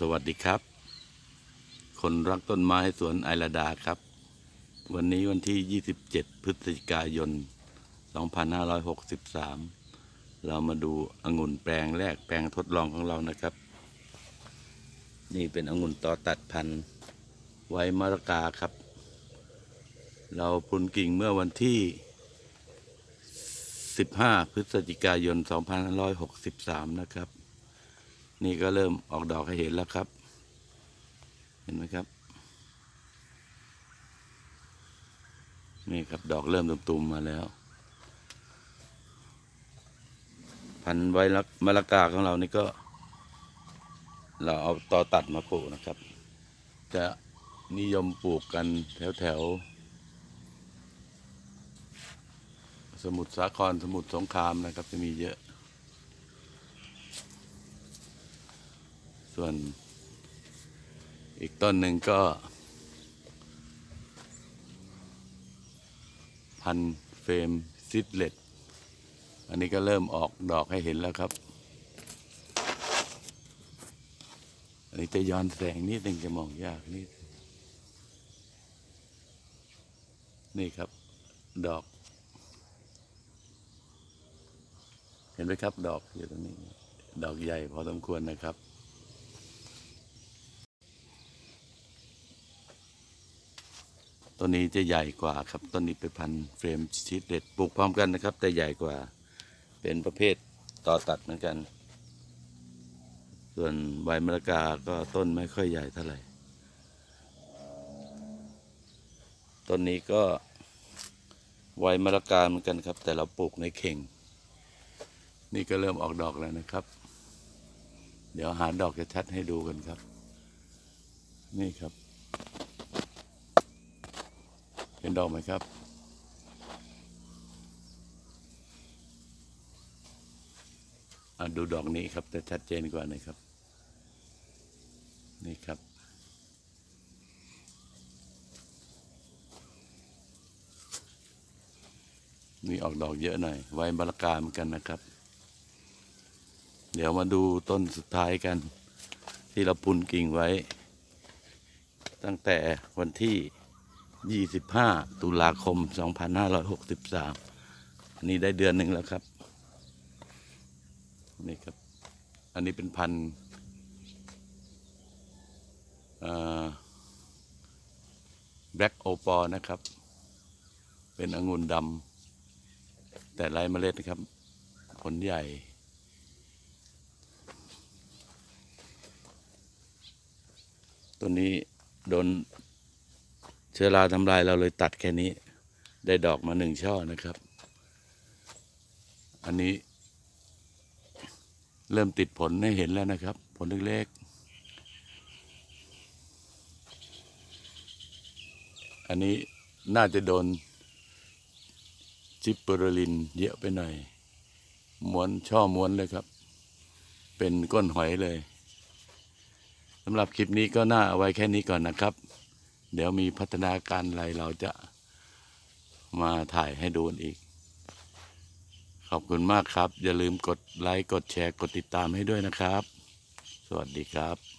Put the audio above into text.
สวัสดีครับ คนรักต้นไม้สวนไอราดาครับ วันนี้วันที่ 27 พฤศจิกายน 2563 เรามาดูองุ่นแปลงแรกแปลงทดลองของเรานะครับ นี่เป็นองุ่นต่อตัดพันธุ์ไว้มรกาครับ เราพุนกิ่งเมื่อวันที่ 15 พฤศจิกายน 2563 นะครับ นี่ก็เริ่มออกดอกให้เห็นแล้วครับ เห็นไหมครับ นี่ครับดอกเริ่มตุ่มๆมาแล้ว พันธุ์ไว้ละมะละกาของเรานี่ก็ เราเอาตอตัดมาปลูกนะครับ จะนิยมปลูกกันแถวแถวๆสมุทรสาครสมุทรสงครามนะครับ จะมีเยอะ ส่วนอีกต้นหนึ่งก็พันเฟรมซิดเลตอันนี้ก็เริ่มออกดอกให้เห็นแล้วครับ อันนี้จะย้อนแสงนิดหนึ่งจะมองยากนิด นี่ครับ ดอก เห็นไหมครับดอกอยู่ตรงนี้ ดอกใหญ่พอสมควรนะครับ ต้นนี้จะใหญ่กว่าครับต้นนี้เป็นพันเฟรมชีสเด็ดปลูกพร้อมกันนะครับ แต่ใหญ่กว่าเป็นประเภทต่อตัดเหมือนกัน ส่วนใบมะละกาก็ต้นไม่ค่อยใหญ่เท่าไหร่ต้นนี้ก็ไวมะละกาเหมือนกันครับ แต่เราปลูกในเข่ง นี่ก็เริ่มออกดอกแล้วนะครับ เดี๋ยวหาดอกจะชัดให้ดูกันครับ นี่ครับ เห็นดอกไหมครับอะดูดอกนี้ครับจะชัดเจนกว่านะครับ นี่ครับนี่ออกดอกเยอะหน่อย ไว้บรากาเหมือนกันนะครับ เดี๋ยวมาดูต้นสุดท้ายกัน ที่เราพุนกิ่งไว้ ตั้งแต่วันที่ 25 ตุลาคม 2563อันนี้ได้เดือนหนึ่งแล้วครับ นี่ครับ อันนี้เป็นพันแบล็กโอปอนะครับ เป็นองุ่นดำแต่ไร้เมล็ดนะครับ ผลใหญ่ตัวนี้โดน เชื้อราทำลายเราเลยตัดแค่นี้ ได้ดอกมาหนึ่งช่อนะครับ อันนี้ เริ่มติดผลให้เห็นแล้วนะครับ ผลเล็กๆอันนี้น่าจะโดนจิปเปอร์ลินเยอะไปหน่อยม้วนช่อม้วนเลยครับ เป็นก้นหอยเลยสำหรับคลิปนี้ก็น่าเอาไว้แค่นี้ก่อนนะครับ เดี๋ยวมีพัฒนาการอะไรเราจะมาถ่ายให้ดูอีก ขอบคุณมากครับ อย่าลืมกดไลค์ กดแชร์ กดติดตามให้ด้วยนะครับ สวัสดีครับ